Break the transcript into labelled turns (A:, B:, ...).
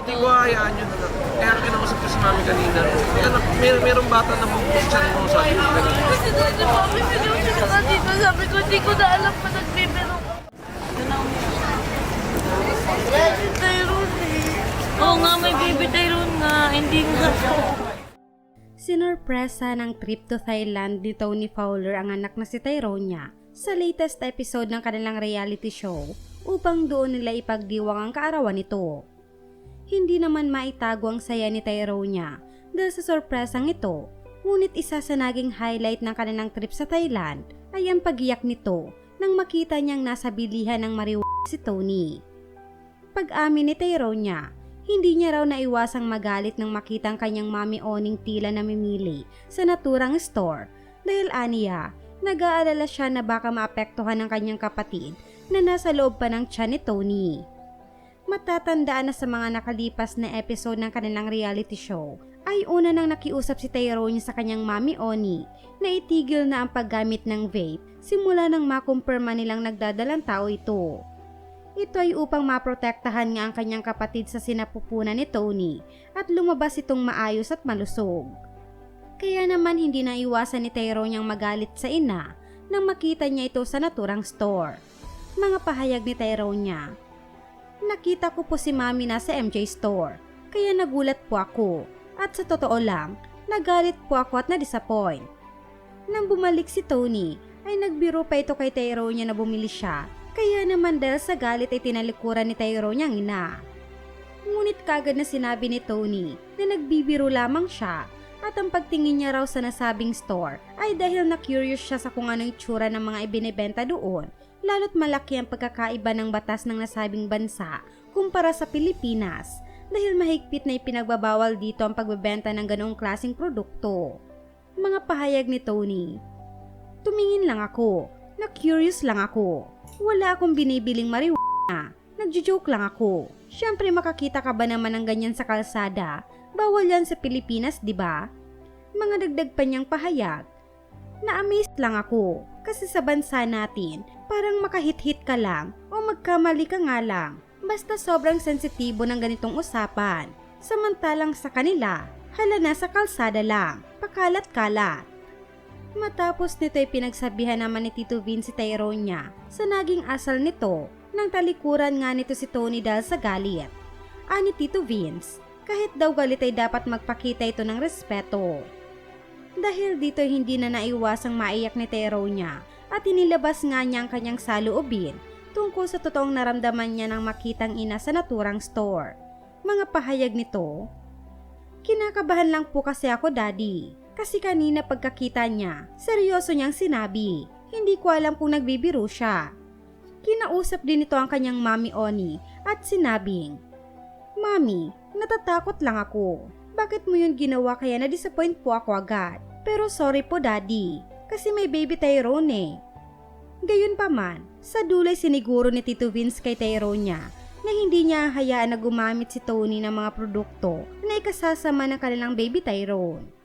A: hindi ko hayaan yun. anak. Kaya kinausap ko si mami kanina. Anak, may, merong bata na bubuksan mo sa akin.
B: Kasi doon na mami, pinusin ka dito. Sabi ko, hindi ko na alam pa nagbibiro ka. Si Tyrone eh. Oo nga, may baby Tyrone nga. Hindi nga.
C: Sinurpresa ng trip to Thailand ni Tony Fowler ang anak na si Tyronia sa latest episode ng kanilang reality show upang doon nila ipagdiwang ang kaarawan nito. Hindi naman maitago ang saya ni Tyronia dahil sa sorpresang ito, ngunit isa sa naging highlight ng kanilang trip sa Thailand ay ang pagiyak nito nang makita niyang nasa bilihan ng marijuana si Tony. Pag-amin ni Tyronia, hindi niya raw naiwasang magalit nang makita ang kanyang mami Oning tila namimili sa naturang store dahil aniya, nag-aalala siya na baka maapektuhan ng kanyang kapatid na nasa loob pa ng tiyan ni Tony. Matatandaan na sa mga nakalipas na episode ng kanilang reality show ay una nang nakiusap si Tyrone sa kanyang mami Oni na itigil na ang paggamit ng vape simula nang makumpirma nilang nagdadalang tao ito. Ito ay upang maprotektahan nga ang kanyang kapatid sa sinapupunan ni Tony at lumabas itong maayos at malusog. Kaya naman hindi na iwasan ni Tyrone niyang magalit sa ina nang makita niya ito sa naturang store. Mga pahayag ni Tyrone niya, Nakita ko po si mami na sa MJ store, kaya nagulat po ako. At sa totoo lang, nagalit po ako at na-disappoint. Nang bumalik si Tony, ay nagbiro pa ito kay Tyrone niya na bumili siya kaya naman dahil sa galit ay tinalikuran ni Tyrone niyang ina. Ngunit kagad na sinabi ni Tony na nagbibiro lamang siya at ang pagtingin niya raw sa nasabing store ay dahil na-curious siya sa kung anong itsura ng mga ibinebenta doon lalo't malaki ang pagkakaiba ng batas ng nasabing bansa kumpara sa Pilipinas dahil mahigpit na ipinagbabawal dito ang pagbebenta ng ganoong klaseng produkto. Mga pahayag ni Tony, Tumingin lang ako, na-curious lang ako. Wala akong binibiling marijuana. Nagjo-joke lang ako. Siyempre makakita ka ba naman ng ganyan sa kalsada? Bawal yan sa Pilipinas, di ba? Mga dagdag pa niyang pahayag. Na-amazed lang ako kasi sa bansa natin, parang makahit-hit ka lang o magkamali ka nga lang. Basta sobrang sensitibo ng ganitong usapan. Samantalang sa kanila, hala na sa kalsada lang, pakalat-kalat. Matapos nito ay pinagsabihan naman ni Tito Vince si Tyrone niya sa naging asal nito nang talikuran nga nito si Tony dahil sa galit. Ani Tito Vince, kahit daw galit ay dapat magpakita ito ng respeto. Dahil dito hindi na naiwasang maiyak ni Tyrone niya at inilabas nga niya ang kanyang saloobin tungkol sa totoong naramdaman niya nang makitang ina sa naturang store. Mga pahayag nito, Kinakabahan lang po kasi ako daddy. Kasi kanina pagkakita niya, seryoso niyang sinabi. Hindi ko alam kung nagbibiro siya. Kinausap din ito ang kanyang mami Oni at sinabing, Mami, natatakot lang ako. Bakit mo yun ginawa kaya na-disappoint po ako agad? Pero sorry po daddy, kasi may baby Tyrone eh. Gayon pa man, sa dulay siniguro ni Tito Vince kay Tyrone niya na hindi niya hayaan na gumamit si Tony ng mga produkto na ikasasama ng kanilang baby Tyrone.